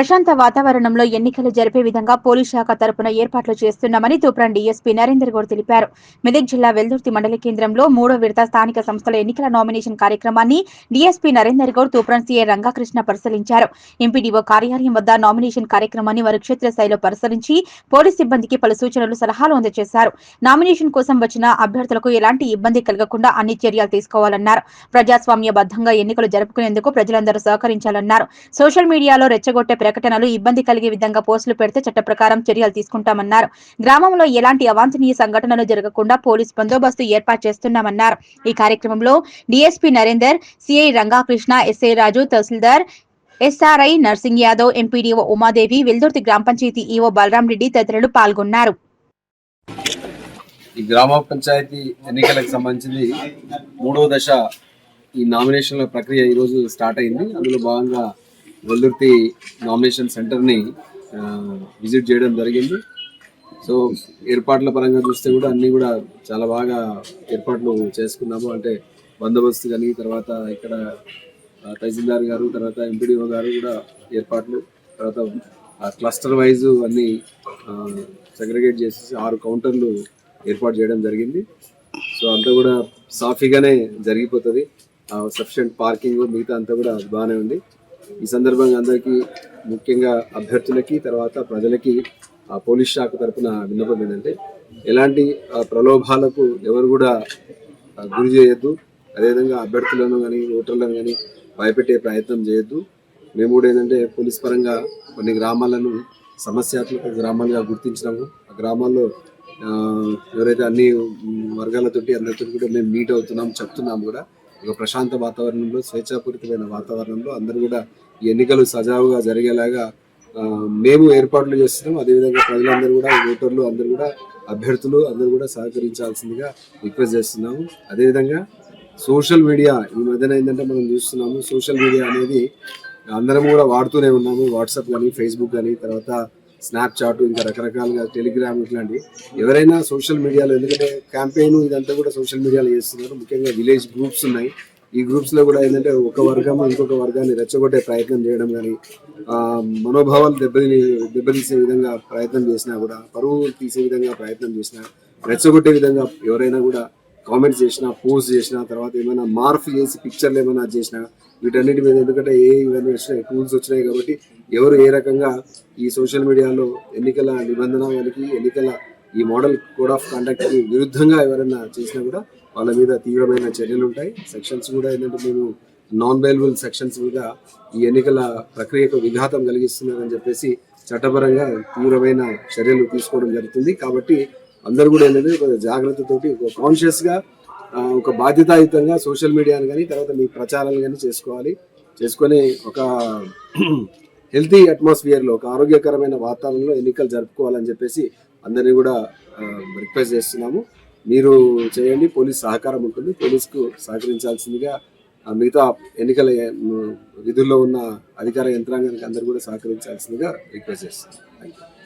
ప్రశాంత వాతావరణంలో ఎన్నికలు జరిపే విధంగా పోలీస్ శాఖ తరపున ఏర్పాట్లు చేస్తున్నామని తూప్రాన్ డీఎస్పీ నరేందర్ గౌడ్ తెలిపారు. మెదక్ జిల్లా వెల్దుర్తి మండల కేంద్రంలో మూడో విడత స్థానిక సంస్థల ఎన్నికల నామినేషన్ కార్యక్రమాన్ని డీఎస్పీ నరేందర్ గౌడ్ తూప్రాన్ సీఏ రంగాకృష్ణ పరిశీలించారు. ఎంపీడీఓ కార్యాలయం వద్ద నామినేషన్ కార్యక్రమాన్ని వారు క్షేత్రస్థాయిలో పరిశీలించి పోలీస్ సిబ్బందికి పలు సూచనలు సలహాలు అందజేశారు. నామినేషన్ కోసం వచ్చిన అభ్యర్థులకు ఎలాంటి ఇబ్బంది కలగకుండా అన్ని చర్యలు తీసుకోవాలన్నారు. ప్రజాస్వామ్యబద్ధంగా ఎన్నికలు జరుపుకునేందుకు ప్రజలందరూ సహకరించాలన్నారు. సోషల్ మీడియాలో రెచ్చగొట్టే ప్రకటనలు ఇబ్బంది కలిగే విధంగా పోస్టులు పెడితే చట్ట ప్రకారం చర్యలు తీసుకుంటామన్నారు. గ్రామంలో ఎలాంటి అవాంఛనీయ సంఘటనలు జరగకుండా పోలీస్ బందోబస్తు ఏర్పాటు చేస్తున్నామన్నారు. ఈ కార్యక్రమంలో DSP Narender CI Rangakrishna SI Raju తహసీల్దార్ ఎస్ఆర్ఐ నర్సింగ్ యాదవ్ ఎంపీడీఓ ఉమాదేవి వెల్దుర్తి గ్రామ పంచాయతీ ఈఓ బలరాం రెడ్డి తదితరులు పాల్గొన్నారు. ఈ గ్రామ పంచాయతీ ఎన్నికలకు సంబంధించింది మూడో దశ ఈ నామినేషన్ల ప్రక్రియ ఈరోజు స్టార్ట్ అయింది. అందులో భాగంగా వెల్లుర్తి నామినేషన్ సెంటర్ని విజిట్ చేయడం జరిగింది. సో ఏర్పాట్ల పరంగా చూస్తే కూడా అన్నీ కూడా చాలా బాగా ఏర్పాట్లు చేసుకున్నాము. అంటే బందోబస్తు కానీ తర్వాత ఇక్కడ తహసీల్దార్ గారు తర్వాత ఎంపీడీఓ గారు కూడా ఏర్పాట్లు తర్వాత క్లస్టర్ వైజ్ అన్నీ సెగ్రిగేట్ చేసేసి ఆరు కౌంటర్లు ఏర్పాటు చేయడం జరిగింది. సో అంతా కూడా సాఫీగానే జరిగిపోతుంది. సఫిషియంట్ పార్కింగ్ మిగతా అంతా కూడా బాగానే ఉంది. ఈ సందర్భంగా అందరికీ ముఖ్యంగా అభ్యర్థులకి తర్వాత ప్రజలకి ఆ పోలీస్ శాఖ తరపున విన్నపం ఏంటంటే ఎలాంటి ప్రలోభాలకు ఎవరు కూడా గురి చేయొద్దు. అదేవిధంగా అభ్యర్థులను కానీ ఓటర్లను కానీ భయపెట్టే ప్రయత్నం చేయొద్దు. మేము కూడా ఏంటంటే పోలీస్ పరంగా కొన్ని గ్రామాలను సమస్యాత్మక గ్రామాలుగా గుర్తించినాము. ఆ గ్రామాల్లో ఎవరైతే అన్ని వర్గాలతోటి అందరితో కూడా మేము మీట్ అవుతున్నాం చెప్తున్నాం కూడా. ఒక ప్రశాంత వాతావరణంలో స్వేచ్ఛాపూరితమైన వాతావరణంలో అందరూ కూడా ఈ ఎన్నికలు సజావుగా జరిగేలాగా మేము ఏర్పాట్లు చేస్తున్నాం. అదేవిధంగా ప్రజలందరూ కూడా ఓటర్లు అందరూ కూడా అభ్యర్థులు అందరూ కూడా సహకరించాల్సిందిగా రిక్వెస్ట్ చేస్తున్నాము. అదేవిధంగా సోషల్ మీడియా ఈ మధ్యన ఏంటంటే మనం చూస్తున్నాము సోషల్ మీడియా అనేది అందరం కూడా వాడుతూనే ఉన్నాము. వాట్సాప్ కానీ ఫేస్బుక్ కానీ తర్వాత స్నాప్చాట్ ఇంకా రకరకాలుగా టెలిగ్రామ్ ఇట్లాంటివి ఎవరైనా సోషల్ మీడియాలో ఎందుకంటే క్యాంపెయిన్ ఇదంతా కూడా సోషల్ మీడియాలో చేస్తున్నారు. ముఖ్యంగా విలేజ్ గ్రూప్స్ ఉన్నాయి. ఈ గ్రూప్స్లో కూడా ఏంటంటే ఒక వర్గం ఇంకొక వర్గాన్ని రెచ్చగొట్టే ప్రయత్నం చేయడం కానీ మనోభావాలు దెబ్బతిని దెబ్బతీసే విధంగా ప్రయత్నం చేసినా కూడా పరువు తీసే విధంగా ప్రయత్నం చేసినా రెచ్చగొట్టే విధంగా ఎవరైనా కూడా కామెంట్స్ చేసినా పోస్ట్ చేసినా తర్వాత ఏమైనా మార్ఫ్ చేసి పిక్చర్లు ఏమైనా చేసినా వీటన్నిటి మీద ఎందుకంటే ఏ ఇవన్నీ వచ్చినాయి టూల్స్ వచ్చినాయి కాబట్టి ఎవరు ఏ రకంగా ఈ సోషల్ మీడియాలో ఎన్నికల నిబంధన వారికి ఎన్నికల ఈ మోడల్ కోడ్ ఆఫ్ కండక్ట్కి విరుద్ధంగా ఎవరైనా చేసినా కూడా వాళ్ళ మీద తీవ్రమైన చర్యలు ఉంటాయి. సెక్షన్స్ కూడా ఏంటంటే మేము నాన్ బైలబుల్ సెక్షన్స్ మీద ఈ ఎన్నికల ప్రక్రియకు విఘాతం కలిగిస్తున్నారని చెప్పేసి చట్టపరంగా తీవ్రమైన చర్యలు తీసుకోవడం జరుగుతుంది. కాబట్టి అందరూ కూడా ఏంటంటే కొంచెం జాగ్రత్తతోటి ఒక కాన్షియస్గా ఒక బాధ్యతాయుతంగా సోషల్ మీడియాని కానీ తర్వాత మీ ప్రచారాలు కానీ చేసుకోవాలి. చేసుకొని ఒక హెల్తీ అట్మాస్ఫియర్లో ఒక ఆరోగ్యకరమైన వాతావరణంలో ఎన్నికలు జరుపుకోవాలని చెప్పేసి అందరినీ కూడా రిక్వెస్ట్ చేస్తున్నాము. మీరు చేయండి పోలీస్ సహకారం ఉంటుంది. పోలీస్కు సహకరించాల్సిందిగా మిగతా ఎన్నికల విధుల్లో ఉన్న అధికార యంత్రాంగానికి అందరూ కూడా సహకరించాల్సిందిగా రిక్వెస్ట్ చేస్తున్నాను థ్యాంక్ యూ